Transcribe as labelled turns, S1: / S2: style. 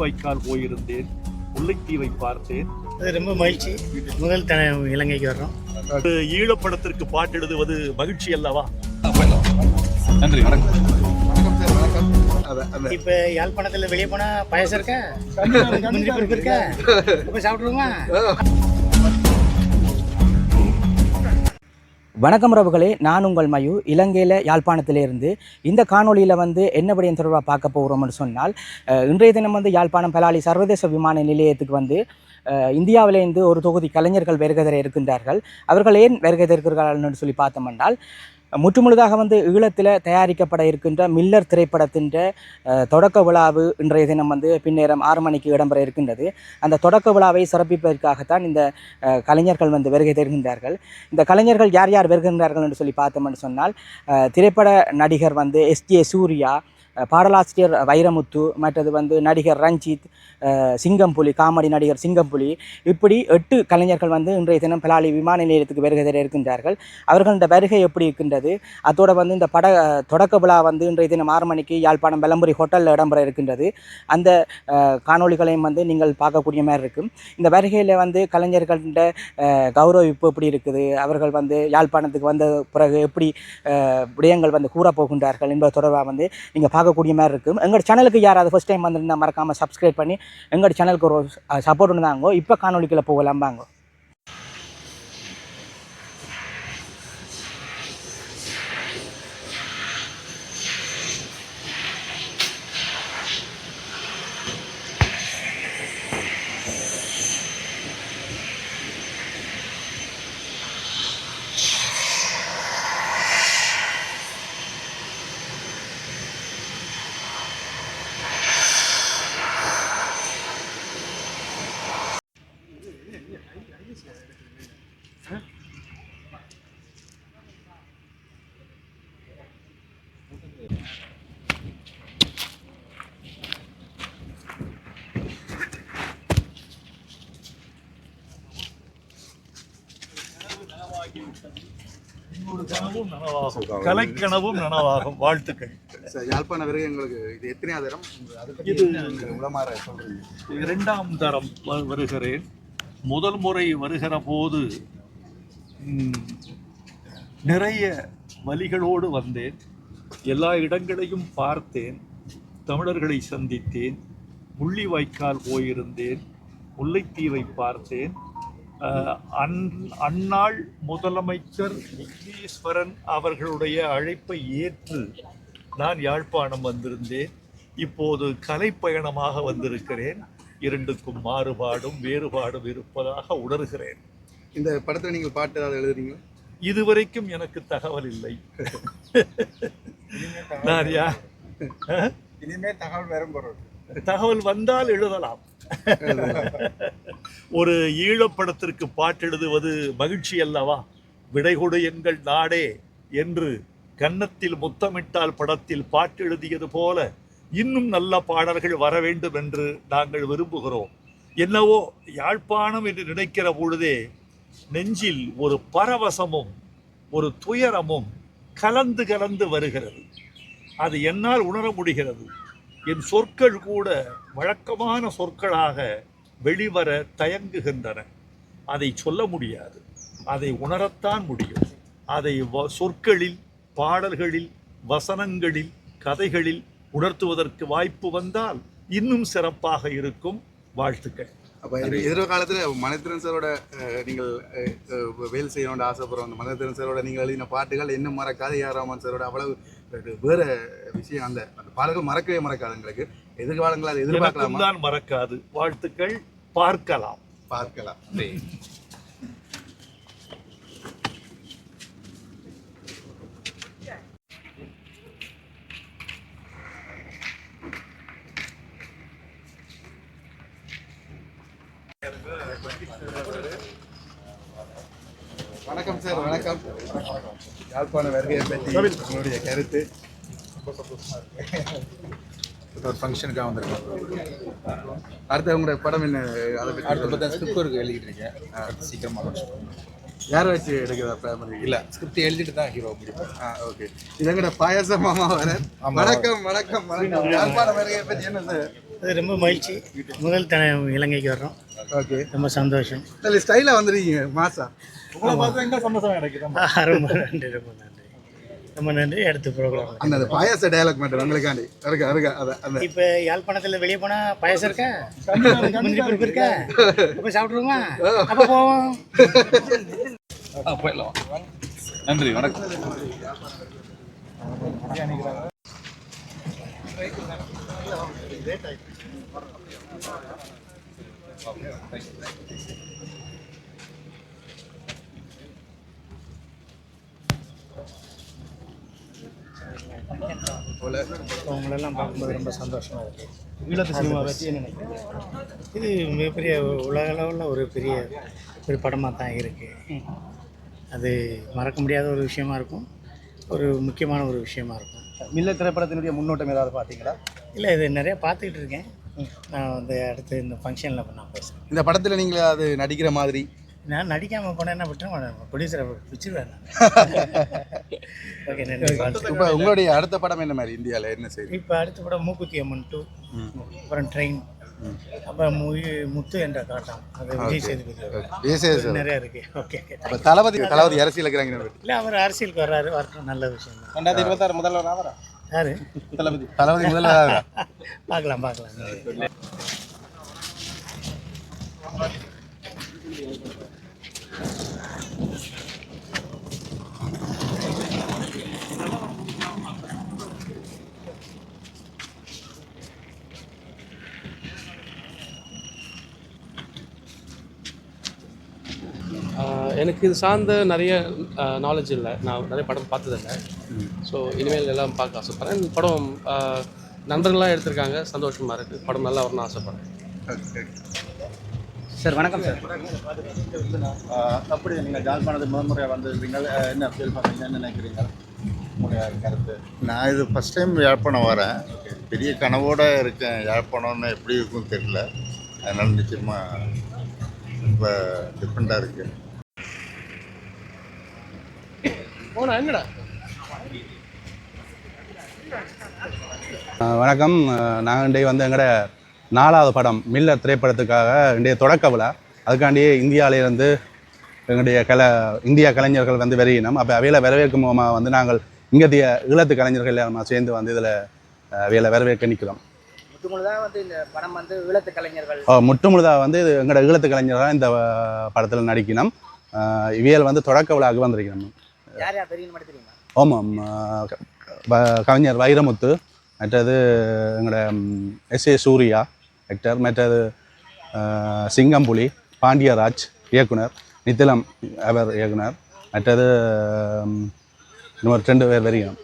S1: முள்ளிவாய்க்கால் போயிருந்தேன். முல்லைத்தீவை பார்த்தேன்.
S2: அது ரொம்ப மகிழ்ச்சி. முதல் த இலங்கைக்கு வர்றோம்.
S1: ஈழப்படத்திற்கு பாட்டு எழுதுவது மகிழ்ச்சி அல்லவா?
S3: நன்றி. வணக்கம்
S2: இப்போ யாழ்ப்பாணத்தில் வெளியே போனால் பாயசம் இருக்கா? இருக்கா? இப்போ சாப்பிட்ருவோமா
S4: வணக்கம் ரவுகளே நான் உங்கள் மயு இலங்கையில் யாழ்ப்பாணத்திலிருந்து இந்த காணொளியில் வந்து என்னபடியும் தொடர்பாக பார்க்க போகிறோம்னு சொன்னால் இன்றைய தினம் வந்து யாழ்ப்பாணம் பலாலி சர்வதேச விமான நிலையத்துக்கு வந்து இந்தியாவிலேருந்து ஒரு தொகுதி கலைஞர்கள் வருகை இருக்கின்றார்கள். அவர்கள் ஏன் வருகை தருகிறார்கள்னு சொல்லி பார்த்தோம்னால் முற்றுமுழுதாக வந்து ஈழத்தில் தயாரிக்கப்பட இருக்கின்ற மில்லர் திரைப்படத்தின் தொடக்க விழாவு இன்றைய தினம் வந்து பின்னேரம் ஆறு மணிக்கு இடம்பெற இருக்கின்றது. அந்த தொடக்க விழாவை சிறப்பிப்பதற்காகத்தான் இந்த கலைஞர்கள் வந்து வருகை தருகின்றார்கள். இந்த கலைஞர்கள் யார் யார் வருகின்றார்கள் என்று சொல்லி பார்த்தோம்னு சொன்னால் திரைப்பட நடிகர் வந்து எஸ்ஜே சூர்யா பாடலாசிரியர் வைரமுத்து மற்றது வந்து நடிகர் ரஞ்சித் சிங்கம்புலி காமெடி நடிகர் சிங்கம்புலி. இப்படி எட்டு கலைஞர்கள் வந்து இன்றைய தினம் பலாலி விமான நிலையத்துக்கு வருகை தர இருக்கின்றார்கள். அவர்களோட வருகை எப்படி இருக்கின்றது? அதோட வந்து இந்த பட தொடக்க விழா வந்து இன்றைய தினம் ஆறு மணிக்கு யாழ்ப்பாணம் வெளம்புரி ஹோட்டலில் இடம்பெற இருக்கின்றது. அந்த காணொலிகளையும் காணொளிகளையும் வந்து நீங்கள் பார்க்கக்கூடிய மாதிரி இருக்கும். இந்த வருகையில் வந்து கலைஞர்கள்ட கௌரவிப்பு எப்படி இருக்குது? அவர்கள் வந்து யாழ்ப்பாணத்துக்கு வந்த பிறகு எப்படி விடயங்கள் வந்து கூறப்போகின்றார்கள் என்பது தொடர்பாக வந்து நீங்கள் பார்க்கக்கூடிய மாதிரி இருக்கும். எங்கள் சேனலுக்கு யாராவது ஃபஸ்ட் டைம் வந்திருந்தால் மறக்காமல் சப்ஸ்கிரைப் பண்ணி எங்கள் சேனலுக்கு ஒரு சப்போர்ட் இருந்தாங்க இப்போ காணொலிக்குள்ள போகலாம் வாங்க
S1: கலைக்கனவும் நனவாகும். வாழ்த்துக்கள்.
S3: சார் யாழ்ப்பாண வரை எங்களுக்கு இது அதை பற்றி
S1: இது
S3: உளமாற சொல்றீங்க?
S1: இரண்டாம் தரம் வருகிறேன். முதல் முறை வருகிற போது நிறைய வலிகளோடு வந்தேன். எல்லா இடங்களையும் பார்த்தேன். தமிழர்களை சந்தித்தேன். முள்ளிவாய்க்கால் போயிருந்தேன். முல்லைத்தீவை பார்த்தேன். அந் அந்நாள் முதலமைச்சர் விக்னேஸ்வரன் அவர்களுடைய அழைப்பை ஏற்று நான் யாழ்ப்பாணம் வந்திருந்தேன். இப்போது கலைப்பயணமாக வந்திருக்கிறேன். இரண்டுக்கும் மாறுபாடும் வேறுபாடும் இருப்பதாக உணர்கிறேன்.
S3: இந்த படத்தில் நீங்கள் பாட்டு ஏதாவது எழுதுறீங்களா?
S1: இதுவரைக்கும் எனக்கு தகவல் இல்லை. நான் யா?
S3: இனிமே தகவல் வரும் பொருள்.
S1: தகவல் வந்தால் எழுதலாம். ஒரு ஈழப்படத்திற்கு பாட்டெழுதுவது மகிழ்ச்சி அல்லவா? விடை கொடு எங்கள் நாடே என்று கன்னத்தில் முத்தமிட்டால் படத்தில் பாட்டெழுதியது போல இன்னும் நல்ல பாடல்கள் வர வேண்டும் என்று நாங்கள் விரும்புகிறோம். என்னவோ யாழ்ப்பாணம் என்று நினைக்கிற பொழுதே நெஞ்சில் ஒரு பரவசமும் ஒரு துயரமும் கலந்து கலந்து வருகிறது. அது என்னால் உணர முடிகிறது. என் சொற்கள் கூட வழக்கமான சொற்களாக வெளிவர தயங்குகின்றன. அதை சொல்ல முடியாது. அதை உணரத்தான் முடியும். அதை சொற்களில் பாடல்களில் வசனங்களில் கதைகளில் உணர்த்துவதற்கு வாய்ப்பு வந்தால் இன்னும் சிறப்பாக இருக்கும். வாழ்த்துக்கள்.
S3: அப்போ எதிர்காலத்தில் மனத்திரன் சாரோட நீங்கள் வேலை செய்யணும்னு ஆசைப்படுறோம். அந்த மனத்திரன் சாரோட நீங்கள் எழுதின பாட்டுகள் இன்னும் மறக்காது ஏஆர் ரஹ்மான் சாரோட அவ்வளவு அஹ், வேற விஷயம் அந்த அந்த பாடல்கள் மறக்கவே மறக்காது எங்களுக்கு. எதிர்காலங்கள் அதை எதிர்பார்க்கலாமா?
S1: தான் மறக்காது. வாழ்த்துக்கள். பார்க்கலாம்.
S3: பார்க்கலாம். வணக்கம் சார் வணக்கம். யாழ்ப்பாண வருகையை பற்றி உங்களுடைய கருத்து?
S5: ஒரு ஃபங்க்ஷனுக்காக வந்திருக்கேன்
S3: அடுத்து உங்களுடைய படம் என்ன? அதை பற்றி
S5: அடுத்த பற்றி ஸ்கிரிப்ட் ஒர்க் எழுதிட்டு இருக்கேன். அடுத்து சீக்கிரமாக
S3: யாரை வச்சு எடுக்கிறதா பிரைமரி
S5: இல்லை ஸ்கிரிப்ட் எழுதிட்டு தான் ஹீரோ முடிப்போம்
S3: ஆ ஓகே இதங்கட பாயாச மாமா வர வணக்கம் வணக்கம் வணக்கம். யாழ்ப்பாண வருகையை பற்றி என்ன சார்?
S2: அது ரொம்ப மகிழ்ச்சி. முதல் இலங்கைக்கு வர்றோம்.
S3: ஓகே
S2: ரொம்ப சந்தோஷம்.
S3: நல்ல ஸ்டைலாக வந்துருக்கீங்க மாசா.
S2: ரொம்ப நன்றி ரொம்ப நன்றி. ரொம்ப நன்றி. அடுத்த ப்ரோக்ராம்
S3: அந்த அந்த பாயாச டயலாக் மட்டும் உங்களுக்காண்டி. இருக்கா இருக்கா அதை அந்த.
S2: இப்போ யாழ்ப்பாணத்தில் வெளியே போனால் பாயசம் இருக்கா? முந்திரி பருப்பு இருக்கா? அப்போ சாப்பிட்ருவோமா அப்போ போவோம்.
S1: நன்றி வணக்கம்.
S2: உங்களெல்லாம் பார்க்கும்போது ரொம்ப சந்தோஷமாக இருக்குது ஈழத்து சினிமா பற்றி என்ன நினைக்கிறீங்க? இது மிகப்பெரிய உலக அளவில் ஒரு பெரிய ஒரு படமாக தான் இருக்குது அது மறக்க முடியாத ஒரு விஷயமா இருக்கும். ஒரு முக்கியமான ஒரு விஷயமா இருக்கும்.
S6: மில்ல திரைப்படத்தினுடைய முன்னோட்டம் ஏதாவது பார்த்தீங்களா?
S2: இல்லை இது நிறைய பார்த்துக்கிட்டு இருக்கேன். நான் வந்து அடுத்து இந்த ஃபங்க்ஷனில் நான் பேசுகிறேன்
S3: இந்த படத்தில் நீங்கள் அது நடிக்கிற மாதிரி
S2: நான் நடிக்காமல் போனேன்னா விட்டுருவேன் ப்ரொடியூசரை பிடிச்சிருவேன் ஓகே நன்றி.
S3: இப்போ உங்களுடைய அடுத்த படம் என்ன மாதிரி? இந்தியாவில் என்ன செய்யுது?
S2: இப்போ அடுத்த படம் மூக்குத்தி அம்மன் டூ அப்புறம் ட்ரெயின் அப்புறம் மு- முத்து என்ற காட்டம். அது விஜய் சேதுபதி. நிறைய இருக்கு. ஓகே
S3: இப்போ தளபதி தளபதி அரசியல் இருக்கிறாங்க
S2: இல்லை அவர் அரசியலுக்கு வர்றாரு. வரட்டும். நல்ல விஷயம் தான்.
S6: ரெண்டாயிரத்தி இருபத்தாறு முதல்வர் ஆவரா?
S2: யாரு?
S6: தளபதி.
S3: தளபதி முதல்ல
S2: பார்க்கலாம் பார்க்கலாம்.
S7: எனக்கு இது சார்ந்த நிறைய நாலேஜ் இல்லை. நான் நிறைய படம் பார்த்ததில்லை. ஸோ இனிமேல் எல்லாம் பார்க்க ஆசைப்பட்றேன். இந்த படம் நண்பர்களாக எடுத்திருக்காங்க. சந்தோஷமாக இருக்குது படம் நல்லா வரணும்னு ஆசைப்பட்றேன்.
S4: சார் வணக்கம் சார்.
S6: அப்படி நீங்கள் ஜாழ்ப்பாணத்துக்கு முதல் முறையாக வந்திருக்கீங்க என்ன ஃபீல் பண்ணுறீங்க என்ன நினைக்கிறீங்க? உங்களுடைய கருத்து.
S8: நான் இது ஃபஸ்ட் டைம் யாழ்ப்பாணம் வரேன். பெரிய கனவோடு இருக்கேன். யாழ்ப்பாணம்னு எப்படி இருக்கும்னு தெரியல. அதனால் நிச்சயமாக ரொம்ப டிஃப்ரெண்ட்டாக இருக்குது
S7: போனா என்னடா?
S9: வணக்கம். நாங்கள் வந்து எங்களோட நாலாவது படம் மில்லர் திரைப்படத்துக்காக இன்றைய தொடக்க விழா. அதுக்காண்டி இந்தியாவிலேருந்து எங்களுடைய கல இந்திய கலைஞர்கள் வந்து வெளியினோம் அப்போ அவையில் வரவேற்கும் முகமாக வந்து நாங்கள் இங்கத்திய ஈழத்து கலைஞர்கள் எல்லாரும் சேர்ந்து வந்து இதில் அவையில் வரவேற்க நிற்கிறோம்
S4: முற்றுமுழுதாக வந்து
S9: இது எங்களோட ஈழத்து கலைஞர்களாக இந்த படத்தில் நடிக்கணும். இவியல் வந்து தொடக்க விழாவுக்கு வந்திருக்கணும் ஆமாம் கவிஞர் வைரமுத்து மற்றது எங்களோட எஸ் ஏ சூர்யா ஆக்டர் மற்றது சிங்கம்புலி பாண்டியராஜ் இயக்குனர் நித்திலம் அவர் இயக்குனர். மற்றது இன்னொரு ரெண்டு பேர் வரையும்